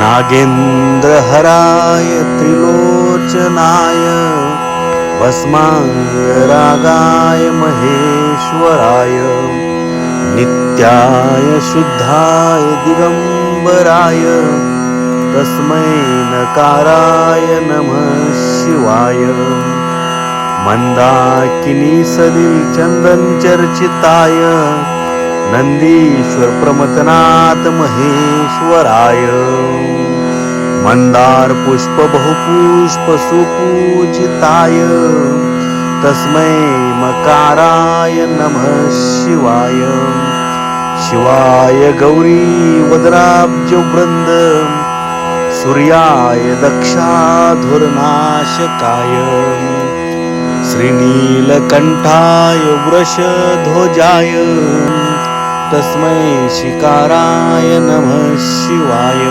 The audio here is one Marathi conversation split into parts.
नागेन्द्रहराय त्रिलोचनाय भस्माङ्गरागाय महेश्वराय नित्याय शुद्धाय दिगम्बराय तस्मै नकाराय नमः शिवाय मंदाकिनी सदिल चंदन चर्चिताय नंदीश्वर प्रमथनाथ महेश्वराय। मंदार पुष्प बहुपुष्प सुपूजिताय। तस्मै मकाराय नमः शिवाय। शिवाय गौरी वदराब्ज वृंद सूर्याय दक्षाधुरनाशकाय। श्रीनीलकण्ठाय वृषध्वजाय। तस्मै शिकाराय नमः शिवाय।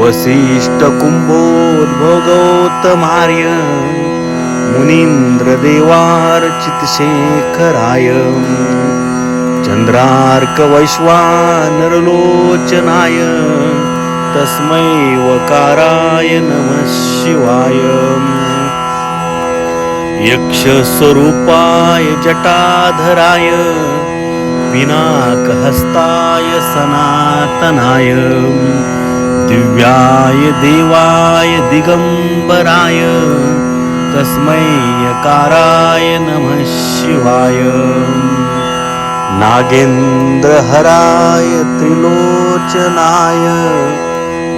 वसिष्ठकुम्भोद्भोगोत्तमार्य मुनीन्द्रदेवार्चितशेखराय। चन्द्रार्कवैश्वानरलोचनाय तस्मै वकाराय नमः शिवाय। यक्षस्वरूपाय जटाधराय पिनाकहस्ताय सनातनाय दिव्याय देवाय दिगम्बराय तस्मै यकाराय नमः शिवाय। नागेन्द्रहराय त्रिलोचनाय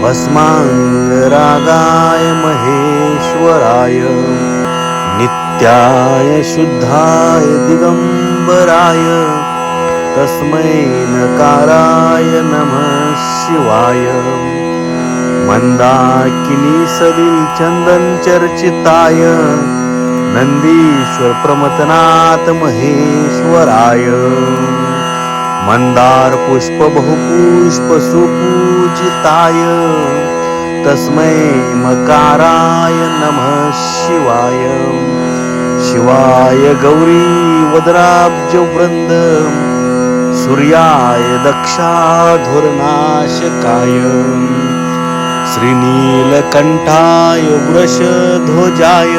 भस्माङ्गरागाय महेश्वराय नित्याय शुद्धाय दिगम्बराय तस्मै नकाराय नमः शिवाय। मंदाकिनी सलिल चंदन चर्चिताय। नंदीश्वर प्रमथनाथ महेश्वराय। मंदार पुष्प बहुपुष्प सुपूजिताय। तस्मै मकाराय नमः शिवाय। शिवाय गौरी वदराब्ज वृंद सूर्याय दक्षाधुरनाशकाय। श्रीनीलकण्ठाय वृषध्वजाय।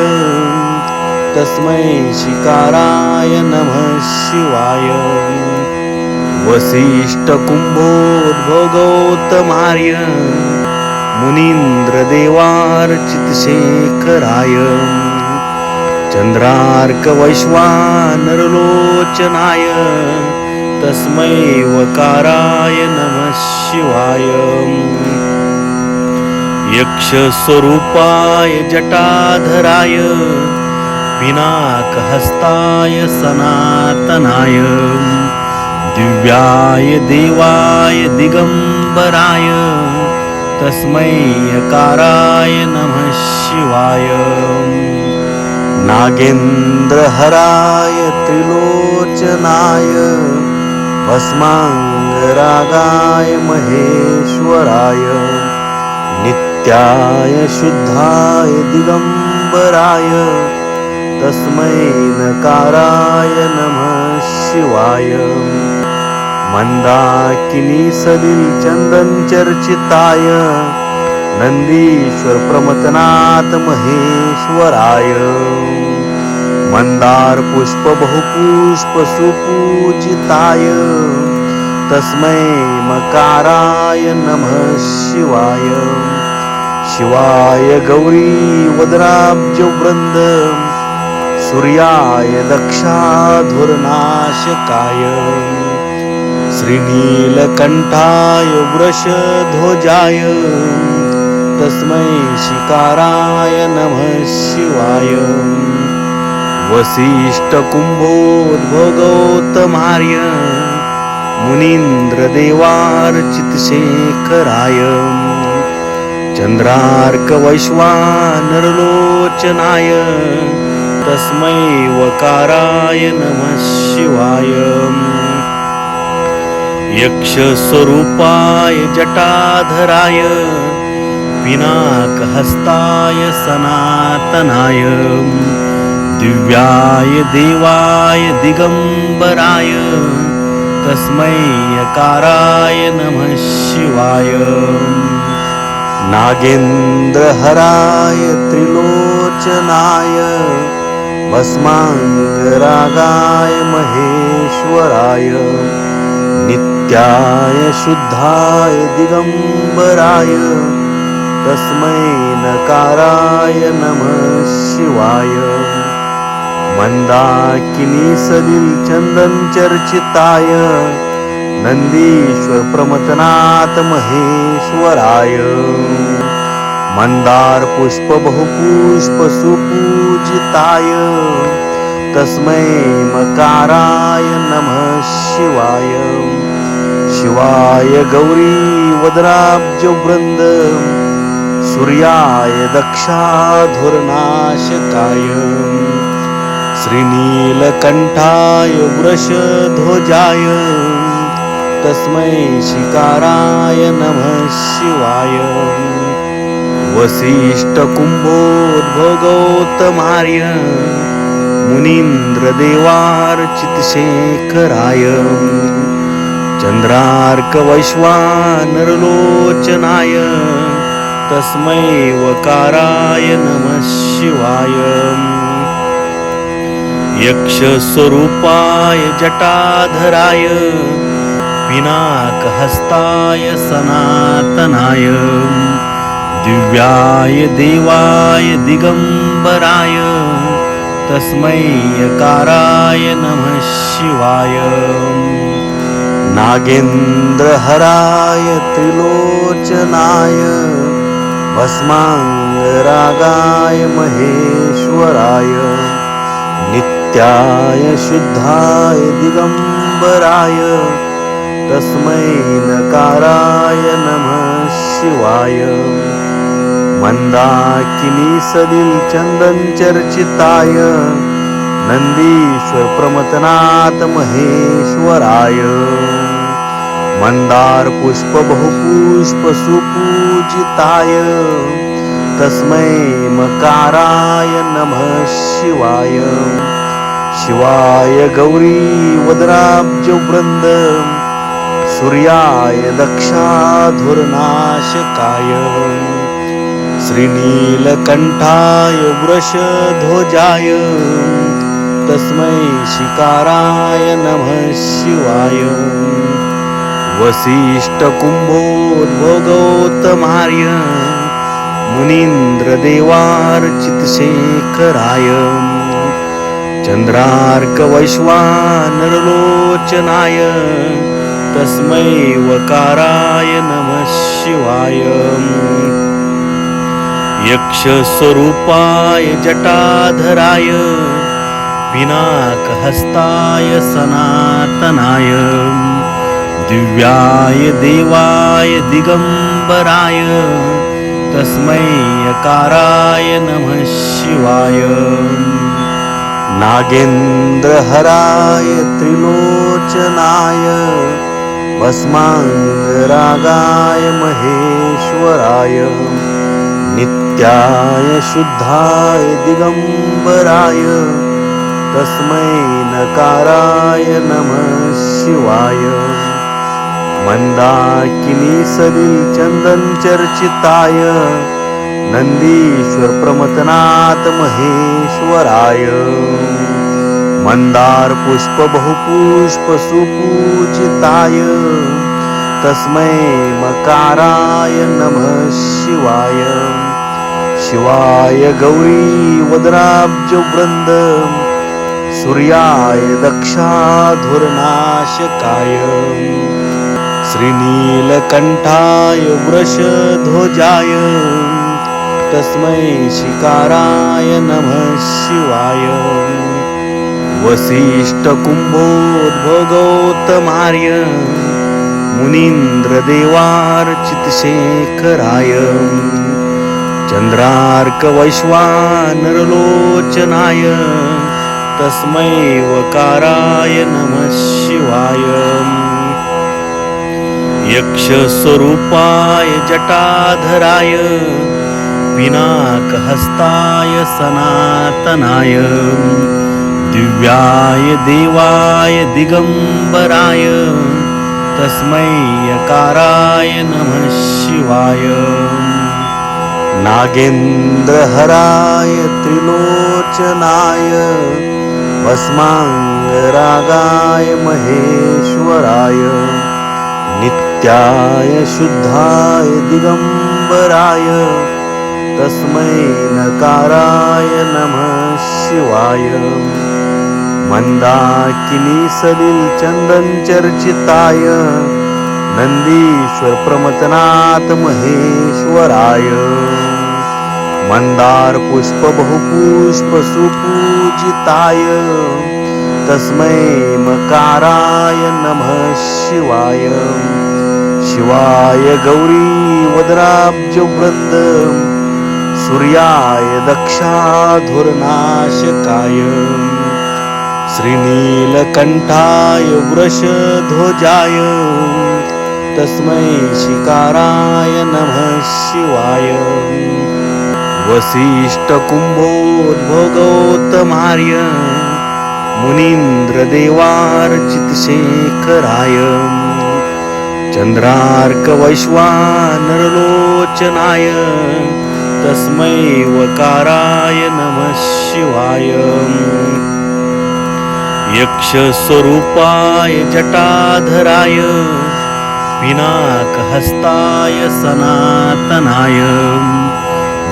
तस्मै शिकाराय नमः शिवाय। वसिष्ठकुम्भोद्भोगोत्तमार्य मुनीन्द्रदेवार्चितशेखराय। चन्द्रार्कवैश्वानरलोचनाय तस्मै वकाराय नमः शिवाय। यक्षस्वरूपाय जटाधराय पिनाकहस्ताय सनातनाय दिव्याय देवाय दिगम्बराय तस्मै यकाराय नमः शिवाय। नागेन्द्रहराय त्रिलोचनाय भस्माङ्गरागाय महेश्वराय नित्याय शुद्धाय दिगम्बराय तस्मै नकाराय नमः शिवाय। मंदाकिनी सलिल चंदन चर्चिताय नंदीश्वर प्रमथनाथ महेश्वराय। मंदार पुष्प बहुपुष्प सुपूजिताय। तस्मै मकाराय नमः शिवाय। शिवाय गौरी वदनाब्ज वृंद सूर्याय दक्षाधुरनाशकाय। श्रीनीलकण्ठाय वृषध्वजाय। तस्मै शिकाराय नमः शिवाय। वसिष्ठकुम्भोद्भोगोत्तमार्य मुनीन्द्रदेवार्चितशेखराय चन्द्रार्कवैश्वानरलोचनाय तस्मै वकाराय नमः शिवाय। यक्षस्वरूपाय जटाधराय पिनाकहस्ताय सनातनाय। दिव्याय देवाय दिगम्बराय तस्मै यकाराय नमः शिवाय। नागेन्द्रहराय त्रिलोचनाय भस्माङ्गरागाय महेश्वराय नित्याय शुद्धाय दिगम्बराय तस्मै नकाराय नमः शिवाय मंदाकिनी सलिल चंदन चर्चिताय नंदीश्वर प्रमथनाथ महेश्वराय मंदार पुष्प बहुपुष्प सुपूजिताय तस्मै मकाराय नमः शिवाय। शिवाय गौरी वदराब्ज वृंद सूर्याय दक्षाधुरनाशकाय। श्रीनीलकण्ठाय वृषध्वजाय तस्मै शिकाराय नमः शिवाय। वसिष्ठकुम्भोद्भगौतमार्य मुनीन्द्रदेवार्चितशेखराय चन्द्रार्कवैश्वानरलोचनाय तस्मै वकाराय नमः शिवाय। यक्षस्वरूपाय जटाधराय पिनाकहस्ताय सनातनाय दिव्याय देवाय दिगम्बराय तस्मै यकाराय नमः शिवाय। नागेन्द्रहराय त्रिलोचनाय भस्माङ्गरागाय महेश्वराय नित्याय शुद्धाय दिगम्बराय तस्मै नकाराय नमः शिवाय। मन्दाकिनी सदिल चंदन चर्चिताय नंदीश्वर प्रमतनाथ महेश्वराय। मंदार पुष्प बहुपुष्प सुपूजिताय तस्मै मकाराय नमः शिवाय। शिवाय गौरी वदराब्ज वृंद सूर्याय दक्षाधुरनाशकाय। श्रीनीलकण्ठाय वृषध्वजाय तस्मै शिकाराय नमः शिवाय। वसिष्ठकुम्भोद्भोगौतमार्य मुनीन्द्रदेवार्चितशेखराय। चन्द्रार्कवैश्वानरलोचनाय तस्मै वकाराय नमः शिवाय। यक्षस्वरूपाय जटाधराय पिनाकहस्ताय सनातनाय दिव्याय देवाय दिगम्बराय तस्मै यकाराय नमः शिवाय नागेन्द्रहराय त्रिलोचनाय भस्माङ्गरागाय महेश्वराय नित्याय शुद्धाय दिगम्बराय तस्मै नकाराय नमः शिवाय। मन्दाकिनी सलिल चन्दन चर्चिताय नन्दीश्वर प्रमथनाथ महेश्वराय मंदार पुष्प बहुपुष्प सुपूजिताय। तस्मै मकाराय नमः शिवाय। शिवाय गौरी वदनाब्ज वृंद सूर्याय दक्षाधुरनाशकाय। श्रीनीलकण्ठाय वृषध्वजाय। तस्मै शिकाराय नमः शिवाय। वसिष्ठकुम्भोद्भोगोत्तमार्य मुनीन्द्रदेवार्चितशेखराय। चन्द्रार्कवैश्वानरलोचनाय तस्मै वकाराय नमः शिवाय। यक्षस्वरूपाय जटाधराय पिनाकहस्ताय सनातनाय दिव्याय देवाय दिगम्बराय तस्मै यकाराय नमः शिवाय। नागेन्द्रहराय त्रिलोचनाय भस्माङ्गरागाय महेश्वराय नित्याय शुद्धाय दिगम्बराय तस्मै नकाराय नमः शिवाय। मंदाकिनी सलिल चंदन चर्चिताय नंदीश्वर प्रमथनाथ महेश्वराय। मंदार पुष्प बहुपुष्प सुपूजिताय तस्मै मकाराय नमः शिवाय। शिवाय गौरी वदराब्ज वृंद सूर्याय दक्षाधुर्नाशकाय श्रीनीलकण्ठाय वृषध्वजाय तस्मै शिकाराय नमः शिवाय। वसिष्ठकुम्भोद्भोगोत्तमार्य मुनीन्द्रदेवार्चितशेखराय चन्द्रार्कवैश्वानरलोचनाय तस्मै वकाराय नमः शिवाय। यक्षस्वरूपाय जटाधराय पिनाकहस्ताय सनातनाय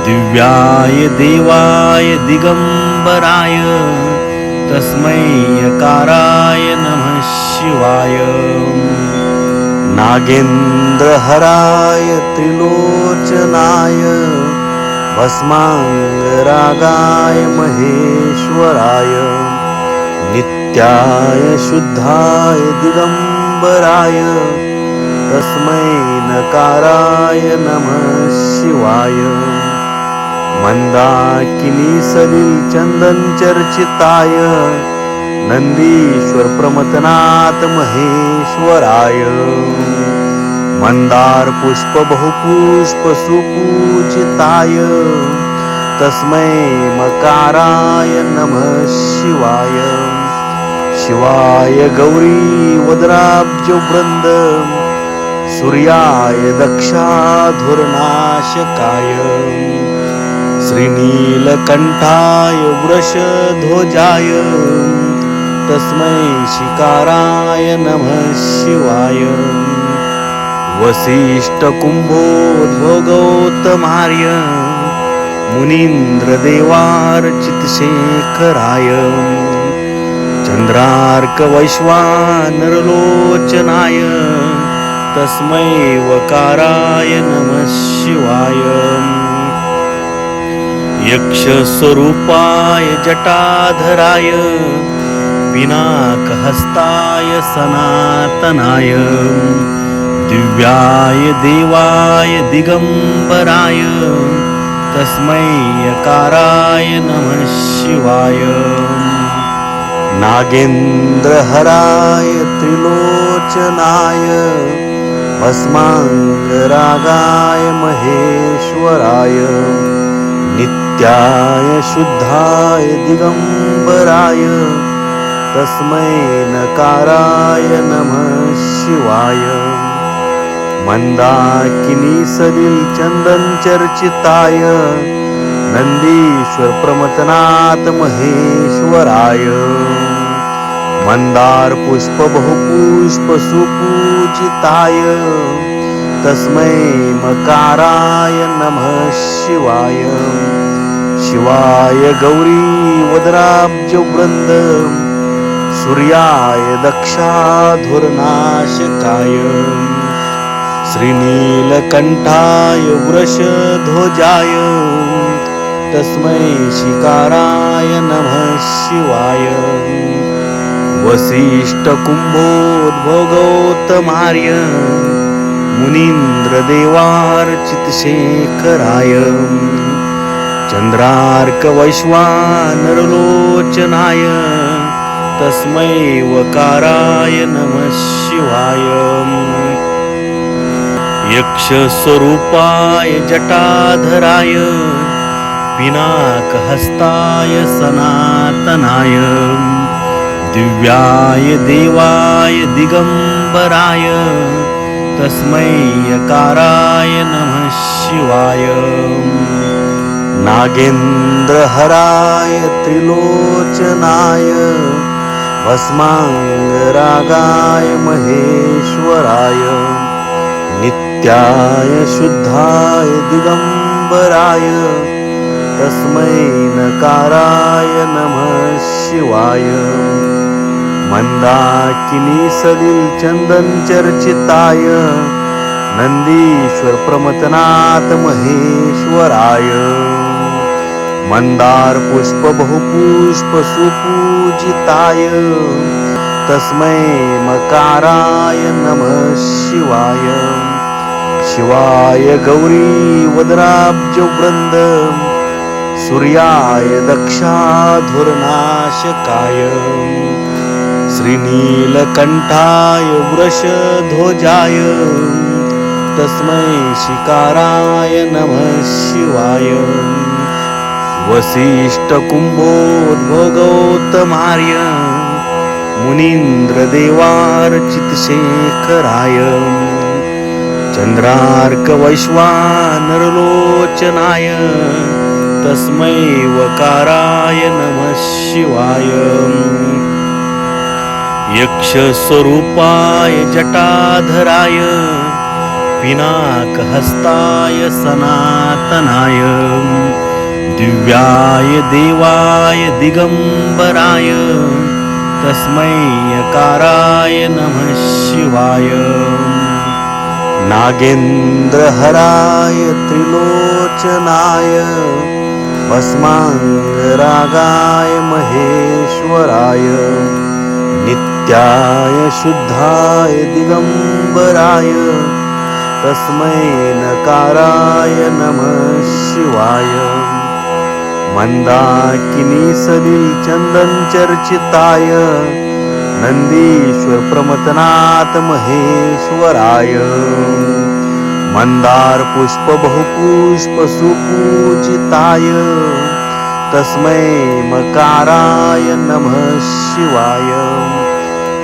दिव्याय देवाय दिगम्बराय तस्मै यकाराय नमः शिवाय। नागेन्द्रहराय त्रिलोचनाय भस्माङ्गरागाय महेश्वराय नित्याय शुद्धाय दिगम्बराय तस्मै नकाराय नमः शिवाय। मन्दाकिनी सलिल चन्दन चर्चिताय नन्दीश्वर प्रमथनाथ महेश्वराय। मंदार पुष्प बहुपुष्प सुपूजिताय। तस्मै मकाराय नमः शिवाय। शिवाय गौरी वदराब्ज वृंद। सूर्याय दक्षाधुर्नाशकाय। श्रीनीलकण्ठाय वृषध्वजाय। तस्मै शिकाराय नमः शिवाय। वसिष्ठकुम्भोद्भोगोत्तमार्य मुनीन्द्रदेवार्चितशेखराय चन्द्रार्कवैश्वानरलोचनाय तस्मै वकाराय नमः शिवाय यक्षस्वरूपाय जटाधराय पिनाकहस्ताय सनातनाय दिव्याय देवाय दिगम्बराय तस्मै यकाराय नमः शिवाय। नागेन्द्रहराय त्रिलोचनाय भस्माङ्गरागाय महेश्वराय नित्याय शुद्धाय दिगम्बराय तस्मै नकाराय नमः शिवाय मंदाकिनी सलिल चंदन चर्चिताय नंदीश्वर प्रमथनाथ महेश्वराय। मंदार पुष्प बहुपुष्प सुपूजिताय तस्मै मकाराय नमः शिवाय। शिवाय गौरी वदराब्ज वृंद सूर्याय दक्षाधुर्नाशकाय। श्रीनीलकण्ठाय वृषध्वजाय तस्मै शिकाराय नमः शिवाय। वसिष्ठकुम्भोद्भोगौतमार्य मुनीन्द्रदेवार्चितशेखराय चन्द्रार्कवैश्वानरलोचनाय तस्मै वकाराय नमः शिवाय। यक्षस्वरूपाय जटाधराय पिनाकहस्ताय सनातनाय दिव्याय देवाय दिगम्बराय तस्मै यकाराय नमः शिवाय। नागेन्द्रहराय त्रिलोचनाय भस्माङ्गरागाय महेश्वराय नित्याय शुद्धाय दिगम्बराय तस्मै नकाराय नमः शिवाय। मंदाकिनी सलिल चंदन चर्चिताय नंदीश्वर प्रमतनाथ महेश्वराय। मंदार पुष्प बहुपुष्प सुपूजिताय तस्मै मकाराय नमः शिवाय। शिवाय गौरी वदनाब्ज वृंद सूर्याय दक्षाधुरनाशकाय। श्रीनीलकण्ठाय वृषध्वजाय तस्मै शिकाराय नमः शिवाय। वसिष्ठकुम्भोद्भोगौतमार्य मुनीन्द्रदेवार्चितशेखराय चन्द्रार्कवैश्वानरलोचनाय तस्मै वकाराय नमः शिवाय। यक्षस्वरूपाय जटाधराय पिनाकहस्ताय सनातनाय दिव्याय देवाय दिगम्बराय तस्मै यकाराय नमः शिवाय नागेन्द्रहराय त्रिलोचनाय भस्माङ्गरागाय महेश्वराय नित्याय शुद्धाय दिगम्बराय तस्मै नकाराय नमः शिवाय मन्दाकिनी सलिल चर्चिताय नंदीश्वर प्रमथनाथ महेश्वराय। मंदार पुष्प बहुपुष्प सुपूजिताय। तस्मै मकाराय नमः शिवाय।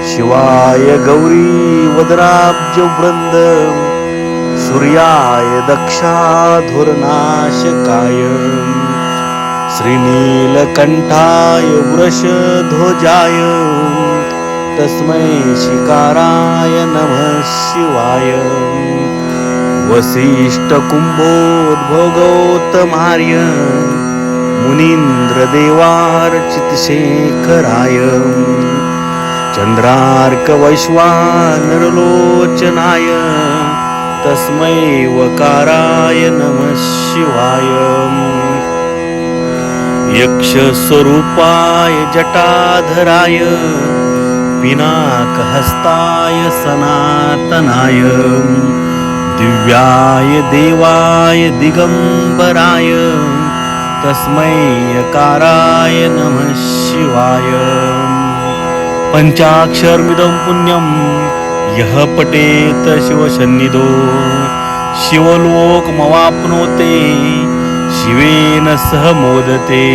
शिवाय गौरी वदराब्ज वृंद सूर्याय दक्षाधुरनाशकाय। श्रीनीलकण्ठाय वृषध्वजाय। तस्मै शिकाराय नमः शिवाय। वसिष्ठकुम्भोद्भोगौतमार्य मुनीन्द्रदेवार्चितशेखराय। चन्द्रार्कवैश्वानरलोचनाय तस्मै वकाराय नमः शिवाय। यक्षस्वरूपाय जटाधराय पिनाकहस्ताय सनातनाय दिव्याय देवाय दिगम्बराय तस्मै यकाराय नमः शिवाय। पञ्चाक्षरमिदं पुण्यं यः पठेत शिवसन्निधो शिवलोकमवाप्नोते शिवेन सह मोदते।